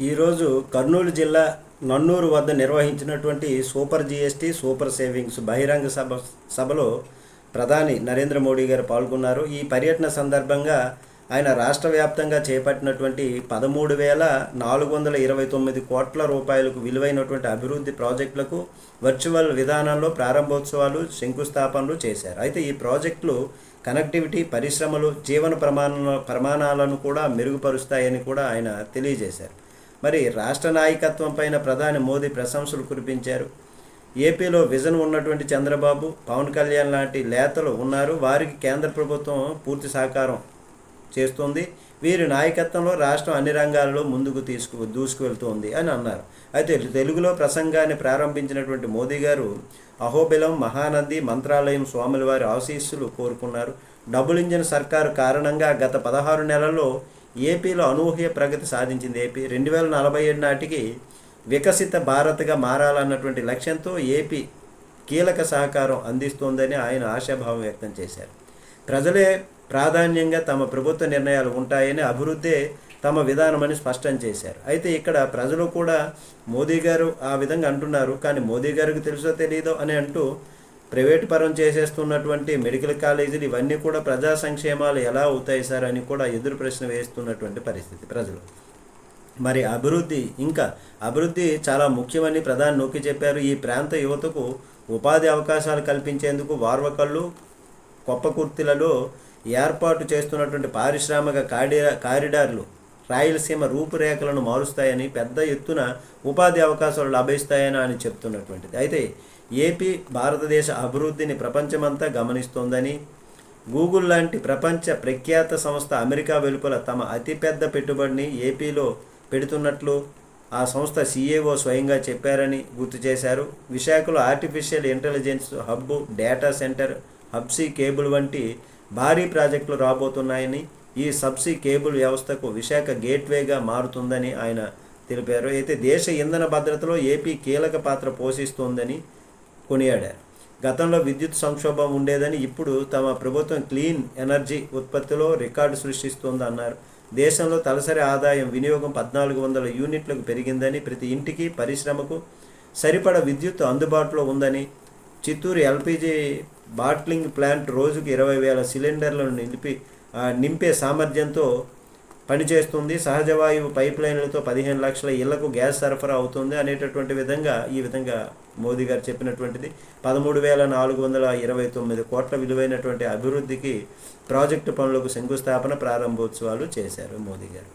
ఈరోజు కర్నూలు జిల్లా నన్నూరు వద్ద నిర్వహించినటువంటి సూపర్ జిఎస్టీ సూపర్ సేవింగ్స్ బహిరంగ సభ సభలో ప్రధాని నరేంద్ర మోడీ గారు పాల్గొన్నారు. ఈ పర్యటన సందర్భంగా ఆయన రాష్ట్ర వ్యాప్తంగా చేపట్టినటువంటి పదమూడు వేల నాలుగు వందల ఇరవై తొమ్మిది కోట్ల రూపాయలకు విలువైనటువంటి అభివృద్ధి ప్రాజెక్టులకు వర్చువల్ విధానంలో ప్రారంభోత్సవాలు శంకుస్థాపనలు చేశారు. అయితే ఈ ప్రాజెక్టులు కనెక్టివిటీ పరిశ్రమలు జీవన ప్రమాణ ప్రమాణాలను కూడా మెరుగుపరుస్తాయని కూడా ఆయన తెలియజేశారు. మరి రాష్ట్ర నాయకత్వం పైన ప్రధాని మోదీ ప్రశంసలు కురిపించారు. ఏపీలో విజన్ ఉన్నటువంటి చంద్రబాబు పవన్ కళ్యాణ్ లాంటి నేతలు ఉన్నారు. వారికి కేంద్ర ప్రభుత్వం పూర్తి సహకారం చేస్తుంది. వీరి నాయకత్వంలో రాష్ట్రం అన్ని రంగాలలో ముందుకు తీసుకు దూసుకువెళ్తోంది అని అన్నారు. అయితే తెలుగులో ప్రసంగాన్ని ప్రారంభించినటువంటి మోదీ గారు అహోబిలం మహానంది మంత్రాలయం స్వాముల వారి ఆశీస్సులు కోరుకున్నారు. డబుల్ ఇంజిన్ సర్కారు కారణంగా గత పదహారు నెలల్లో ఏపీలో అనూహ్య ప్రగతి సాధించింది ఏపీ. రెండు వేల నలభై ఏడు నాటికి వికసిత భారత్గా మారాలన్నటువంటి లక్ష్యంతో ఏపీ కీలక సహకారం అందిస్తోందని ఆయన ఆశాభావం వ్యక్తం చేశారు. ప్రజలే ప్రాధాన్యంగా తమ ప్రభుత్వ నిర్ణయాలు ఉంటాయని అభివృద్ధే తమ విధానమని స్పష్టం చేశారు. అయితే ఇక్కడ ప్రజలు కూడా మోదీ గారు ఆ విధంగా అంటున్నారు. కానీ మోదీ గారికి తెలుసో తెలియదో అని అంటూ ప్రైవేటు పరం చేసేస్తున్నటువంటి మెడికల్ కాలేజీలు ఇవన్నీ కూడా ప్రజా సంక్షేమాలు ఎలా అవుతాయి సార్ అని కూడా ఎదురు ప్రశ్న వేస్తున్నటువంటి పరిస్థితి ప్రజలు. మరి అభివృద్ధి ఇంకా అభివృద్ధి చాలా ముఖ్యమని ప్రధాని నొక్కి చెప్పారు. ఈ ప్రాంత యువతకు ఉపాధి అవకాశాలు కల్పించేందుకు వార్వకళ్ళు కొప్పకుర్తిలలో ఏర్పాటు చేస్తున్నటువంటి పారిశ్రామిక కాడి కారిడార్లు రాయలసీమ రూపురేఖలను మారుస్తాయని పెద్ద ఎత్తున ఉపాధి అవకాశాలు లభిస్తాయని అని చెప్తున్నటువంటిది. అయితే ఏపీ భారతదేశ అభివృద్ధిని ప్రపంచమంతా గమనిస్తోందని గూగుల్ లాంటి ప్రపంచ ప్రఖ్యాత సంస్థ అమెరికా వెలుపల తమ అతిపెద్ద పెట్టుబడిని ఏపీలో పెడుతున్నట్లు ఆ సంస్థ సీఏఓ స్వయంగా చెప్పారని గుర్తు చేశారు. విశాఖలో artificial intelligence hub data centre హబ్సీ cable వంటి భారీ ప్రాజెక్టులు రాబోతున్నాయని ఈ సబ్సీ కేబుల్ వ్యవస్థకు విశాఖ గేట్వేగా మారుతుందని ఆయన తెలిపారు. అయితే దేశ ఇంధన భద్రతలో ఏపీ కీలక పాత్ర పోషిస్తోందని కొనియాడారు. గతంలో విద్యుత్ సంక్షోభం ఉండేదని ఇప్పుడు తమ ప్రభుత్వం క్లీన్ ఎనర్జీ ఉత్పత్తిలో రికార్డు సృష్టిస్తోంది అన్నారు దేశంలో తలసరి ఆదాయం వినియోగం పద్నాలుగు వందల యూనిట్లకు పెరిగిందని ప్రతి ఇంటికి పరిశ్రమకు సరిపడ విద్యుత్ అందుబాటులో ఉందని చిత్తూరు ఎల్పిజి బాట్లింగ్ ప్లాంట్ రోజుకు ఇరవై వేల సిలిండర్లను నిలిపి నింపే సామర్థ్యంతో పనిచేస్తుంది. సహజ వాయువు పైప్ లైన్లతో పదిహేను లక్షల ఇళ్ళకు గ్యాస్ సరఫరా అవుతుంది అనేటటువంటి విధంగా ఈ విధంగా మోదీ గారు చెప్పినటువంటిది. పదమూడు వేల నాలుగు వందల ఇరవై తొమ్మిది కోట్ల విలువైనటువంటి అభివృద్ధికి ప్రాజెక్టు పనులకు శంకుస్థాపన ప్రారంభోత్సవాలు చేశారు మోదీ గారు.